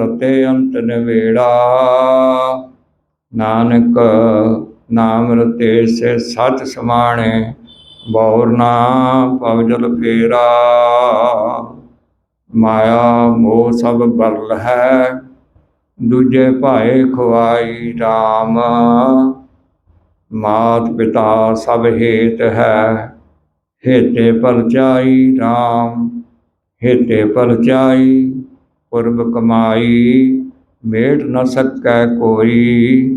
ਰਤੇ ਅੰਤ ਨਿਵੇੜਾ। ਨਾਨਕ ਨਾਮ ਰਤੇ ਸੇ ਸਚ ਸਮਾਣੇ, ਬੌਰ ਨਾ ਪਵਜਲ ਫੇਰਾ। ਮਾਇਆ ਮੋਹ ਸਭ ਬਰਲ ਹੈ, ਦੂਜੇ ਭਾਏ ਖਵਾਈ RAM ਮਾਤ ਪਿਤਾ ਸਭ ਹੇਤ ਹੈ, ਹੇਤੇ ਪਰਚਾਈ RAM ਹੇਤੇ ਪਰਚਾਈ ਪੁਰਬ ਕਮਾਈ ਮੇਟ ਨ ਸਕੈ ਕੋਈ।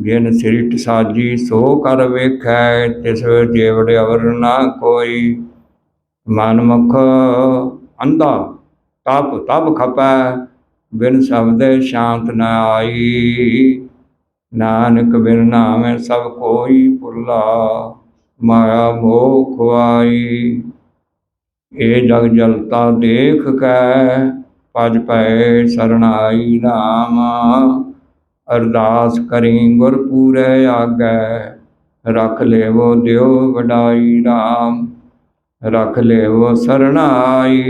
ਜਿਨ ਸ੍ਰਿਟ ਸਾਜੀ ਸੋ ਕਰ ਵੇਖੈ, ਤਿਸ ਜੀਵੜ ਅਵਰ ਨਾ ਕੋਈ। ਮਨ ਮੁਖ ਅੰਧਾ, ਤਪ ਤਪ ਖਪੈ, ਬਿਨ ਸ਼ਬਦੇ ਸ਼ਾਂਤ ਨ ਆਈ। ਨਾਨਕ ਬਿਨ ਨਾਮੇ ਸਭ ਕੋਈ ਭੁੱਲਾ ਮਾਇਆ ਮੋਹ ਖੁਆਈ ਇਹ ਜਗ ਜਲਤਾ ਦੇਖ ਕੈ ਪਜ ਪੈ ਸਰਣਾਈ ਨਾਮ ਅਰਦਾਸ ਕਰੀ ਗੁਰ ਪੂਰੇ ਆਗੈ, ਰਖ ਲੇਵੋ ਦਿਓ ਵਡਾਈ RAM ਰਖ ਲੇਵੋ ਸਰਣਾਈ,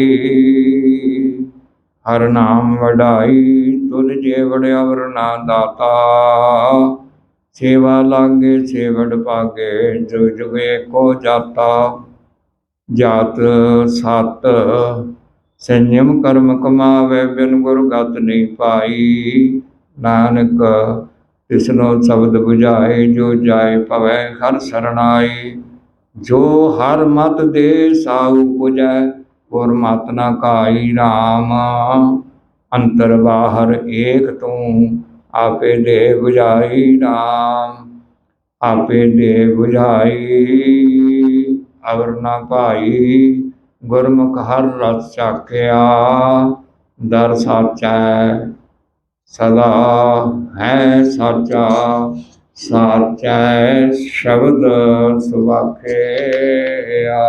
ਹਰ ਨਾਮ ਵਡਾਈ, ਤੁਧ ਜੇ ਵਡਿਆਵਰ ਨਾ ਦਾਤਾ। ਸੇਵਾ ਲਾਗੇ ਸੇਵੜ ਪਾਗੇ ਜੁਗ ਜੁਗ ਏਕੋ ਜਾਤਾ। ਜਾਤ ਸਤ ਸੰਜਮ ਕਰਮ ਕਮਾਵੇ, ਬਿਨ ਗੁਰ ਗਤ ਨਹੀਂ ਪਾਈ ਨਾਨਕ ਤਿਸਨੋ ਸ਼ਬਦ ਬੁਝਾਏ, ਜੋ ਜਾਏ ਭਵੈ ਹਰ ਸਰਣਾਈ। ਜੋ ਹਰ ਮਤ ਦੇ ਸਾਉ ਪੁਜੈ ਔਰ ਮਤ ਨਾ ਕਾਈ ਰਾਮ। ਅੰਤਰ ਬਾਹਰ ਏਕ ਤੂੰ, ਆਪੇ ਦੇ ਬੁਝਾਈ RAM ਆਪੇ ਦੇ ਬੁਝਾਈ ਅਵਰ ਨਾ ਭਾਈ। ਗੁਰਮੁਖ ਹਰ ਰਸ ਚਾਖਿਆ ਦਰ ਸਾਚੈ ਸਦਾ ਹੈ ਸਾਚਾ, ਸਾਚੈ ਸ਼ਬਦ ਸੁਵਾਖਿਆ।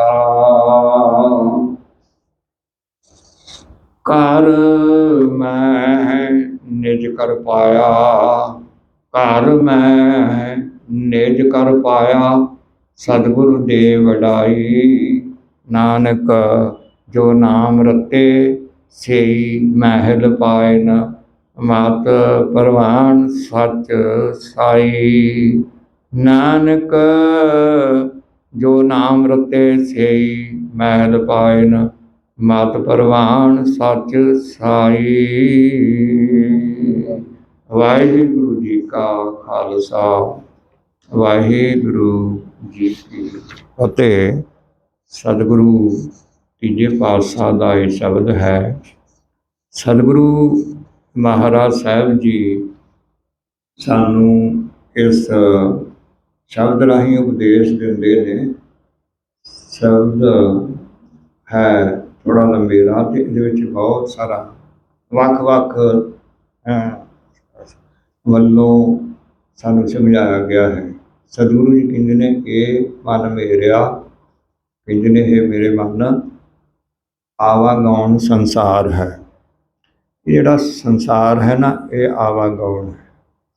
ਕਰ ਮੈਂ ਨਿਜ ਕਰ ਪਾਇਆ, ਘਰ ਮੈਂ ਨਿਜ ਕਰ ਪਾਇਆ, ਸਤਿਗੁਰੂ ਦੇ ਵਡਾਈ ਨਾਨਕ, ਜੋ ਨਾਮ ਰਤੇ ਸੇਈ ਮਹਿਲ ਪਾਇਨ, ਮਤ ਪਰਵਾਨ ਸੱਚ ਸਾਈ। ਨਾਨਕ, ਜੋ ਨਾਮ ਰਤੇ ਸੇਈ ਮਹਿਲ ਪਾਇਨ, ਮਤ ਪਰਵਾਨ ਸੱਚ ਸਾਈ। ਵਾਹਿਗੁਰੂ ਜੀ ਕਾ ਖਾਲਸਾ, ਵਾਹਿਗੁਰੂ ਜੀ ਕੀ ਫਤਿਹ। ਸਤਿਗੁਰੂ ਤੀਜੇ ਪਾਤਸ਼ਾਹ ਦਾ ਇਹ ਸ਼ਬਦ ਹੈ। ਸਤਿਗੁਰੂ ਮਹਾਰਾਜ ਸਾਹਿਬ ਜੀ, ਸਾਨੂੰ ਇਸ ਸ਼ਬਦ ਰਾਹੀਂ ਉਪਦੇਸ਼ ਦਿੰਦੇ ਨੇ। ਸ਼ਬਦ ਹੈ ਥੋੜਾ ਲੰਬੇਰਾ ਤੇ, ਇਹਦੇ ਵਿੱਚ ਬਹੁਤ ਸਾਰਾ ਵੱਖ-ਵੱਖ ਵੱਲੋਂ ਸਾਨੂੰ ਸਮਝਾਇਆ ਗਿਆ ਹੈ। ਸਤਿਗੁਰੂ ਜੀ ਕਹਿੰਦੇ ਨੇ, ਇਹ ਮਨ ਮੇਰਿਆ ਕਹਿੰਦੇ ਨੇ ਇਹ ਮੇਰੇ ਮਨ ਆਵਾਗਾਉਣ ਸੰਸਾਰ ਹੈ। ਇਹ ਜਿਹੜਾ ਸੰਸਾਰ ਹੈ ਨਾ, ਇਹ ਆਵਾਗਾਉਣ ਹੈ।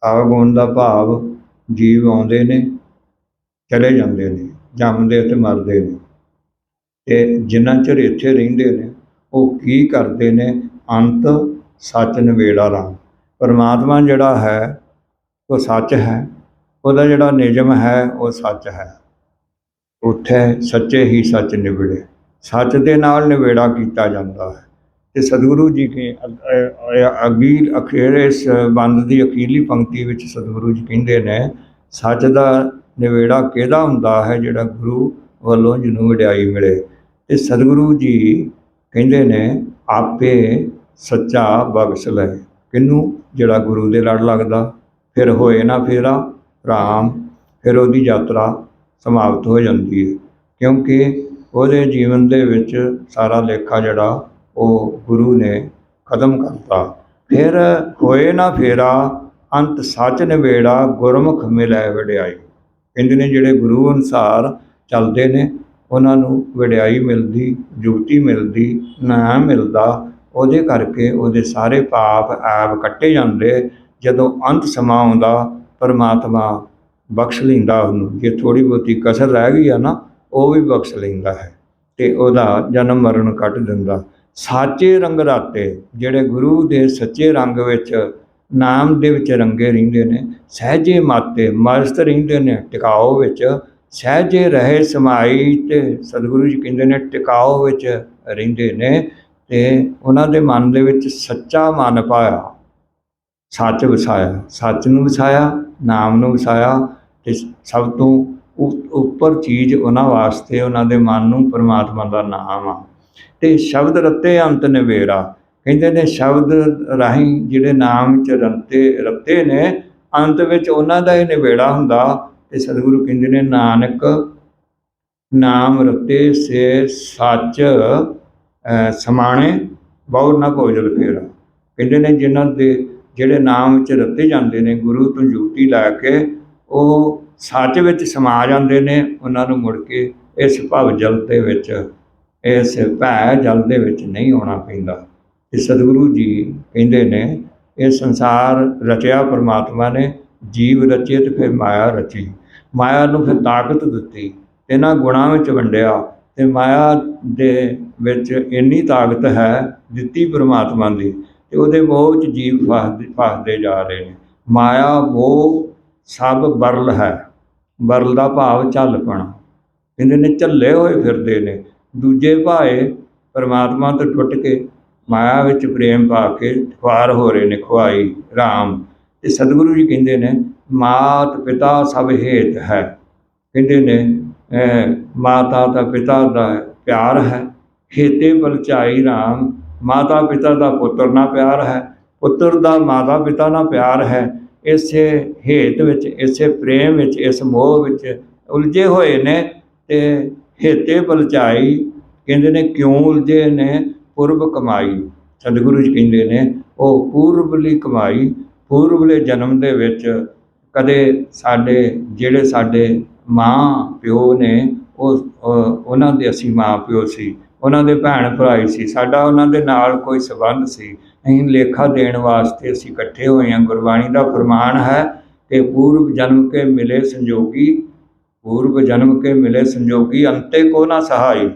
ਆਵਾਗਾਉਣ ਦਾ ਭਾਵ ਜੀਵ ਆਉਂਦੇ ਨੇ, ਚਲੇ ਜਾਂਦੇ ਨੇ, ਜੰਮਦੇ ਤੇ ਮਰਦੇ ਨੇ। ਤੇ ਜਿੰਨਾ ਚਿਰ ਇੱਥੇ ਰਹਿੰਦੇ ਨੇ, ਉਹ ਕੀ ਕਰਦੇ ਨੇ? ਅੰਤ ਸੱਚ ਨਵੇੜਾ ਰਾਮ। ਪਰਮਾਤਮਾ ਜਿਹੜਾ ਹੈ, ਉਹ ਸੱਚ ਹੈ। ਉਹਦਾ ਜਿਹੜਾ ਨਿਯਮ ਹੈ, ਉਹ ਸੱਚ ਹੈ। ਉੱਥੇ ਸੱਚੇ ਹੀ ਸੱਚ ਨਿਬੜੇ। ਸੱਚ ਦੇ ਨਾਲ ਨਿਬੇੜਾ ਕੀਤਾ ਜਾਂਦਾ ਹੈ। ਤੇ ਸਤਿਗੁਰੂ ਜੀ ਕੇ ਅਗੀਲ ਅਖੀਰੇ ਇਸ ਬੰਦ ਦੀ ਅਖੀਰਲੀ ਪੰਕਤੀ ਵਿੱਚ ਸਤਿਗੁਰੂ ਜੀ ਕਹਿੰਦੇ ਨੇ, ਸੱਚ ਦਾ ਨਿਵੇੜਾ ਕਿਹਦਾ ਹੁੰਦਾ ਹੈ ਜਿਹੜਾ ਗੁਰੂ ਵੱਲੋਂ ਜਿਹਨੂੰ ਵਡਿਆਈ ਮਿਲੇ? ਤੇ ਸਤਿਗੁਰੂ ਜੀ ਕਹਿੰਦੇ ਨੇ, ਆਪੇ ਸੱਚਾ ਬਖਸ਼ ਲੈ। ਕਿਹਨੂੰ? ਜਿਹੜਾ ਗੁਰੂ ਦੇ ਲੜ ਲੱਗਦਾ। ਫਿਰ ਹੋਏ ਨਾ ਫੇਰਾ, ਰਾਮ, ਫਿਰ ਉਹਦੀ ਯਾਤਰਾ। ਸਮਾਪਤ ਹੋ ਜਾਂਦੀ ਹੈ। ਕਿਉਂਕਿ ਉਹਦੇ ਜੀਵਨ ਦੇ ਵਿੱਚ ਸਾਰਾ ਲੇਖਾ ਜਿਹੜਾ, ਉਹ ਗੁਰੂ ਨੇ ਖਤਮ ਕਰਤਾ। ਫਿਰ ਹੋਏ ਨਾ ਫੇਰਾ, ਅੰਤ ਸੱਚ ਨਿਬੇੜਾ, ਗੁਰਮੁਖ ਮਿਲੈ ਵਡਿਆਈ। ਕਹਿੰਦੇ ਨੇ ਜਿਹੜੇ ਗੁਰੂ ਅਨੁਸਾਰ ਚੱਲਦੇ ਨੇ, ਉਹਨਾਂ ਨੂੰ ਵਡਿਆਈ ਮਿਲਦੀ, ਜੁਗਤੀ ਮਿਲਦੀ, ਨਾਮ ਮਿਲਦਾ, ਉਹਦੇ ਕਰਕੇ ਉਹਦੇ ਸਾਰੇ ਪਾਪ ਐਬ ਕੱਟੇ ਜਾਂਦੇ। ਜਦੋਂ ਅੰਤ ਸਮਾਂ ਆਉਂਦਾ, ਪਰਮਾਤਮਾ ਬਖਸ਼ ਲੈਂਦਾ ਉਹਨੂੰ। ਜੇ ਥੋੜੀ ਬਹੁਤੀ ਕਸਰ ਰਹਿ ਗਈ ਆ ਨਾ, ਉਹ ਵੀ ਬਖਸ਼ ਲੈਂਦਾ ਹੈ ਤੇ ਉਹਦਾ ਜਨਮ ਮਰਨ ਕੱਟ ਦਿੰਦਾ। ਸਾਚੇ ਰੰਗ ਰਾਤੇ ਜਿਹੜੇ ਗੁਰੂ ਦੇ ਸੱਚੇ ਰੰਗ ਵਿੱਚ ਨਾਮ ਦੇ ਵਿੱਚ ਰੰਗੇ ਰਹਿੰਦੇ ਨੇ, ਸਹਿਜੇ ਮਾਤੇ ਮਸਤ ਰਹਿੰਦੇ ਨੇ ਟਿਕਾਓ ਵਿੱਚ, ਸਹਿਜੇ ਰਹੇ ਸਮਾਈ ਤੇ ਸਤਿਗੁਰੂ ਜੀ ਕਹਿੰਦੇ ਨੇ ਟਿਕਾਓ ਵਿੱਚ ਰਹਿੰਦੇ ਨੇ ਤੇ ਉਹਨਾਂ ਦੇ ਮਨ ਦੇ ਵਿੱਚ ਸੱਚਾ ਮਨ ਪਾਇਆ। ਸੱਚ ਵਸਾਇਆ। ਸੱਚ ਨੂੰ ਵਸਾਇਆ, ਨਾਮ ਨੂੰ ਵਸਾਇਆ ਤੇ ਸਭ ਤੋਂ ਉੱਪਰ ਚੀਜ਼ ਉਹਨਾਂ ਵਾਸਤੇ, ਉਹਨਾਂ ਦੇ ਮਨ ਨੂੰ ਪਰਮਾਤਮਾ ਦਾ ਨਾਮ ਆ। ਤੇ ਸ਼ਬਦ ਰਤੇ ਅੰਤ ਨਿਵੇਰਾ, ਕਹਿੰਦੇ ਨੇ ਸ਼ਬਦ ਰਾਹੀਂ ਜਿਹੜੇ ਨਾਮ ਚ ਰਤੇ ਰਤੇ ਨੇ, ਅੰਤ ਵਿੱਚ ਉਹਨਾਂ ਦਾ ਹੀ ਨਿਵੇੜਾ ਹੁੰਦਾ। ਤੇ ਸਤਿਗੁਰੂ ਕਹਿੰਦੇ ਨੇ, ਨਾਨਕ ਨਾਮ ਰਤੇ ਸੇ ਸੱਚ ਸਮਾਣੇ, ਬਹੁ ਨਾ ਭੋਜਲ ਫੇਰਾ। ਕਹਿੰਦੇ ਨੇ ਜਿਨ੍ਹਾਂ ਦੇ, ਜਿਹੜੇ ਨਾਮ ਵਿੱਚ ਰਤੇ ਜਾਂਦੇ ਨੇ, ਗੁਰੂ ਤੋਂ ਜੁਗਤੀ ਲੈ ਕੇ ਉਹ ਸੱਚ ਵਿੱਚ ਸਮਾ ਜਾਂਦੇ ਨੇ, ਉਹਨਾਂ ਨੂੰ ਮੁੜ ਕੇ ਇਸ ਭਵ ਜਲ ਦੇ ਵਿੱਚ, ਇਸ ਭੈ ਜਲ ਦੇ ਵਿੱਚ ਨਹੀਂ ਆਉਣਾ ਪੈਂਦਾ। ਤੇ ਸਤਿਗੁਰੂ ਜੀ ਕਹਿੰਦੇ ਨੇ, ਇਹ ਸੰਸਾਰ ਰਚਿਆ ਪ੍ਰਮਾਤਮਾ ਨੇ, ਜੀਵ ਰਚੇ ਤੇ ਫਿਰ ਮਾਇਆ ਰਚੀ। ਮਾਇਆ ਨੂੰ ਫਿਰ ਤਾਕਤ ਦਿੱਤੀ ਇਹਨਾਂ ਗੁਣਾਂ ਵਿੱਚ ਵੰਡਿਆ, ਤੇ ਮਾਇਆ ਦੇ ਵਿੱਚ ਇੰਨੀ ਤਾਕਤ ਹੈ ਦਿੱਤੀ ਪ੍ਰਮਾਤਮਾ ਦੀ, ਤੇ ਉਹਦੇ ਮੋਹ ਵਿੱਚ ਜੀਵ ਫਸਦੇ ਫਸਦੇ ਜਾ ਰਹੇ ਨੇ। ਮਾਇਆ ਮੋਹ ਸਭ ਬਰਲ ਹੈ। ਬਰਲ ਦਾ ਭਾਵ ਝੱਲਪਣਾ ਕਹਿੰਦੇ ਨੇ ਝੱਲੇ ਹੋਏ ਫਿਰਦੇ ਨੇ। ਦੂਜੇ ਭਾਏ ਪਰਮਾਤਮਾ ਤੋਂ ਟੁੱਟ ਕੇ ਮਾਇਆ ਵਿੱਚ ਪ੍ਰੇਮ ਪਾ ਕੇ ਖੁਆਰ ਹੋ ਰਹੇ ਨੇ ਖੁਆਈ RAM ਤੇ ਸਤਿਗੁਰੂ ਜੀ ਕਹਿੰਦੇ ਨੇ, ਮਾਤ ਪਿਤਾ ਸਭ ਹੇਤ ਹੈ। ਕਹਿੰਦੇ ਨੇ ਮਾਤਾ ਦਾ ਪਿਤਾ ਦਾ ਪਿਆਰ ਹੈ। ਹੇਤੇ ਪਰਚਾਈ RAM ਮਾਤਾ ਪਿਤਾ ਦਾ ਪੁੱਤਰ ਨਾਲ ਪਿਆਰ ਹੈ। ਪੁੱਤਰ ਦਾ ਮਾਤਾ ਪਿਤਾ ਨਾਲ ਪਿਆਰ ਹੈ। ਇਸੇ ਹੇਤ ਵਿੱਚ, ਇਸੇ ਪ੍ਰੇਮ ਵਿੱਚ, ਇਸ ਮੋਹ ਵਿੱਚ ਉਲਝੇ ਹੋਏ ਨੇ ਤੇ ਹੇਤੇ ਪਲਚਾਈ ਕਹਿੰਦੇ ਨੇ, ਕਿਉਂ ਉਲਝੇ ਨੇ? ਪੁਰਬ ਕਮਾਈ। ਸਤਿਗੁਰੂ ਜੀ ਕਹਿੰਦੇ ਨੇ, ਉਹ ਪੂਰਬਲੀ ਕਮਾਈ ਪੂਰਬਲੇ ਜਨਮ ਦੇ ਵਿੱਚ ਕਦੇ ਸਾਡੇ, ਜਿਹੜੇ ਸਾਡੇ ਮਾਂ ਪਿਓ ਨੇ, ਉਹ- ਉਹਨਾਂ ਦੇ ਅਸੀਂ ਮਾਂ ਪਿਓ ਸੀ, ਉਹਨਾਂ ਦੇ ਭੈਣ ਭਰਾਈ ਸੀ, ਸਾਡਾ ਉਹਨਾਂ ਦੇ ਨਾਲ ਕੋਈ ਸਬੰਧ ਸੀ। ਅਸੀਂ ਲੇਖਾ ਦੇਣ ਵਾਸਤੇ ਅਸੀਂ ਇਕੱਠੇ ਹੋਏ ਹਾਂ। ਗੁਰਬਾਣੀ ਦਾ ਫਰਮਾਨ ਹੈ ਕਿ ਪੂਰਬ ਜਨਮ ਕੇ ਮਿਲੇ ਸੰਜੋਗੀ ਪੂਰਬ ਜਨਮ ਕੇ ਮਿਲੇ ਸੰਜੋਗੀ, ਅੰਤੇ ਕੋ ਨਾ ਸਹਾਈ।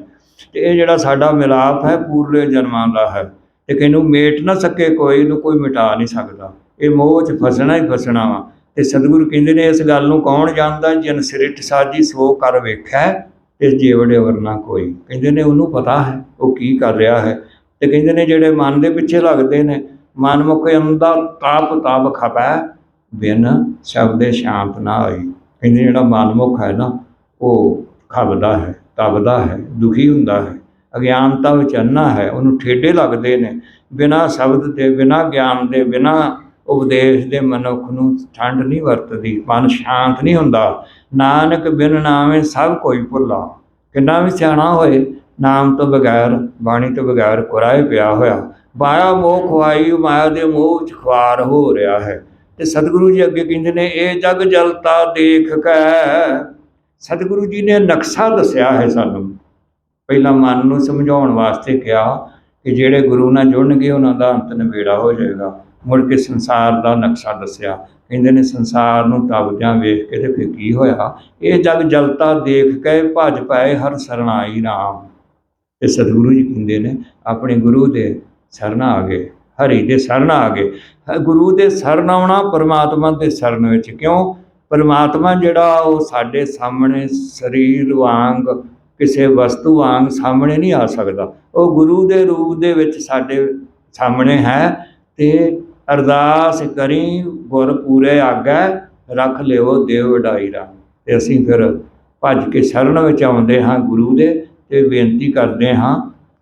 ਤੇ ਇਹ ਜਿਹੜਾ ਸਾਡਾ ਮਿਲਾਪ ਹੈ, ਪੂਰਲੇ ਜਨਮਾਂ ਦਾ ਹੈ। ਤੇ ਕਿਨੂੰ ਮੇਟ ਨਾ ਸਕੇ ਕੋਈ, ਇਹਨੂੰ ਕੋਈ ਮਿਟਾ ਨਹੀਂ ਸਕਦਾ। ਇਹ ਮੋਹ 'ਚ ਫਸਣਾ ਹੀ ਫਸਣਾ ਵਾ। ਤੇ ਸਤਿਗੁਰੂ ਕਹਿੰਦੇ ਨੇ, ਇਸ ਗੱਲ ਨੂੰ ਕੌਣ ਜਾਣਦਾ? ਜਿਨ ਸਿਰਿਟ ਸਾਜੀ, ਸੋ ਕਰ ਵੇਖੈ ਤੇ ਜੀਵੜੇ ਵਰਨਾ ਕੋਈ। ਕਹਿੰਦੇ ਨੇ, ਉਹਨੂੰ ਪਤਾ ਹੈ, ਉਹ ਕੀ ਕਰ ਰਿਹਾ ਹੈ। ਤੇ ਕਹਿੰਦੇ ਨੇ ਜਿਹੜੇ ਮਨ ਦੇ ਪਿੱਛੇ ਲੱਗਦੇ ਨੇ, ਮਨ ਮੁਖ ਅੰਦਾ ਤਾਪ ਤਾਪ ਖਪੈ, ਬਿਨ ਸ਼ਬਦੇ ਸ਼ਾਂਤ ਨਾ ਹੋਈ। ਕਹਿੰਦੇ ਜਿਹੜਾ ਮਨ ਮਨਮੁਖ ਹੈ ਨਾ, ਉਹ ਖਪਦਾ ਹੈ, ਤਪਦਾ ਹੈ, ਦੁਖੀ ਹੁੰਦਾ ਹੈ। ਅਗਿਆਨਤਾ ਵਿੱਚ ਅੰਨਾ ਹੈ, ਉਹਨੂੰ ਠੇਡੇ ਲੱਗਦੇ ਨੇ। ਬਿਨਾ ਸ਼ਬਦ ਦੇ, ਬਿਨਾ ਗਿਆਨ ਦੇ, ਬਿਨਾ ਉਪਦੇਸ਼ ਦੇ ਮਨੁੱਖ ਨੂੰ ਠੰਡ ਨਹੀਂ ਵਰਤਦੀ, ਮਨ ਸ਼ਾਂਤ ਨਹੀਂ ਹੁੰਦਾ। ਨਾਨਕ ਬਿਨ ਨਾਮੇ ਸਭ ਕੋਈ ਭੁੱਲਾ। ਕਿੰਨਾ ਵੀ ਸਿਆਣਾ ਹੋਏ ਨਾਮ ਤੋਂ ਬਗੈਰ, ਬਾਣੀ ਤੋਂ ਬਗੈਰ ਕੁਰਾਏ ਪਿਆ ਹੋਇਆ। ਮਾਇਆ ਮੋਹ ਖਵਾਈ ਮਾਇਆ ਦੇ ਮੋਹ ਚ ਖਵਾਰ ਹੋ ਰਿਹਾ ਹੈ। ਤੇ ਸਤਿਗੁਰੂ ਜੀ ਅੱਗੇ ਕਹਿੰਦੇ ਨੇ, ਇਹ ਜਗ ਜਲਤਾ ਦੇਖ ਕੇ। ਸਤਿਗੁਰੂ ਜੀ ਨੇ ਨਕਸ਼ਾ ਦੱਸਿਆ ਹੈ ਸਾਨੂੰ। ਪਹਿਲਾਂ ਮਨ ਨੂੰ ਸਮਝਾਉਣ ਵਾਸਤੇ ਕਿਹਾ ਕਿ ਜਿਹੜੇ ਗੁਰੂ ਨਾਲ ਜੁੜਨਗੇ, ਉਹਨਾਂ ਦਾ ਅੰਤ ਨਿਬੇੜਾ ਹੋ ਜਾਏਗਾ। ਮੁੜ ਕੇ ਸੰਸਾਰ ਦਾ ਨਕਸ਼ਾ ਦੱਸਿਆ। ਕਹਿੰਦੇ ਨੇ, ਸੰਸਾਰ ਨੂੰ ਤਬਦਿਆਂ ਵੇਖ ਕੇ ਤੇ ਫਿਰ ਕੀ ਹੋਇਆ। ਇਹ ਜਗ ਜਲਤਾ ਦੇਖ ਕੇ ਭਜ ਪਏ ਹਰ ਸਰਣਾਈ ਰਾਮ। ਤੇ ਸਤਿਗੁਰੂ ਜੀ ਹੁੰਦੇ ਨੇ, ਆਪਣੇ ਗੁਰੂ ਦੇ ਸ਼ਰਨ ਆ ਗਏ ਹਰੀ ਦੇ ਸ਼ਰਨ ਆ ਗਏ ਗੁਰੂ ਦੇ ਸ਼ਰਨ ਆਉਣਾ ਪਰਮਾਤਮਾ ਦੇ ਸ਼ਰਨ ਵਿੱਚ ਕਿਉਂ? ਪਰਮਾਤਮਾ ਜਿਹੜਾ ਉਹ ਸਾਡੇ ਸਾਹਮਣੇ ਸਰੀਰ ਵਾਂਗ, ਕਿਸੇ ਵਸਤੂ ਵਾਂਗ ਸਾਹਮਣੇ ਨਹੀਂ ਆ ਸਕਦਾ। ਉਹ ਗੁਰੂ ਦੇ ਰੂਪ ਦੇ ਵਿੱਚ ਸਾਡੇ ਸਾਹਮਣੇ ਹੈ ਤੇ ਅਰਦਾਸ ਕਰੀ, ਗੁਰ ਪੂਰੇ ਆਗੈ, ਰੱਖ ਲਿਓ ਦੇਵ ਵਡਾਈ ਰਾ ਤੇ ਅਸੀਂ ਫਿਰ ਭੱਜ ਕੇ ਸ਼ਰਨ ਵਿੱਚ ਆਉਂਦੇ ਹਾਂ ਗੁਰੂ ਦੇ ਤੇ ਬੇਨਤੀ ਕਰਦੇ ਹਾਂ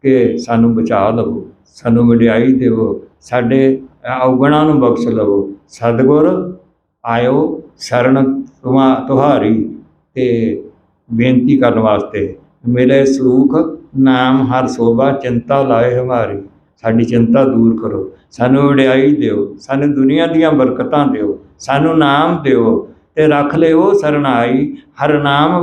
ਕਿ ਸਾਨੂੰ ਬਚਾ ਲਵੋ, ਸਾਨੂੰ ਵਡਿਆਈ ਦਿਵੋ, ਸਾਡੇ ਔਗਣਾਂ ਨੂੰ ਬਖਸ਼ ਲਵੋ। ਸਤਿਗੁਰ, ਆਇਓ ਸ਼ਰਨ ਤੁਮਾ ਤੁਹਾਰੀ ਤੇ ਬੇਨਤੀ ਕਰਨ ਵਾਸਤੇ ਮੇਰੇ ਸੁਖ ਨਾਮ ਹਰ ਸੋਭਾ ਚਿੰਤਾ ਲਾਏ ਹਮਾਰੀ। ਸਾਡੀ ਚਿੰਤਾ ਦੂਰ ਕਰੋ, ਸਾਨੂੰ ਵਡਿਆਈ ਦਿਓ, ਸਾਨੂੰ ਦੁਨੀਆ ਦੀਆਂ ਬਰਕਤਾਂ ਦਿਓ, ਸਾਨੂੰ ਨਾਮ ਦਿਓ ਤੇ ਰੱਖ ਲਿਓ ਸਰਨਾਈ, ਹਰ ਨਾਮ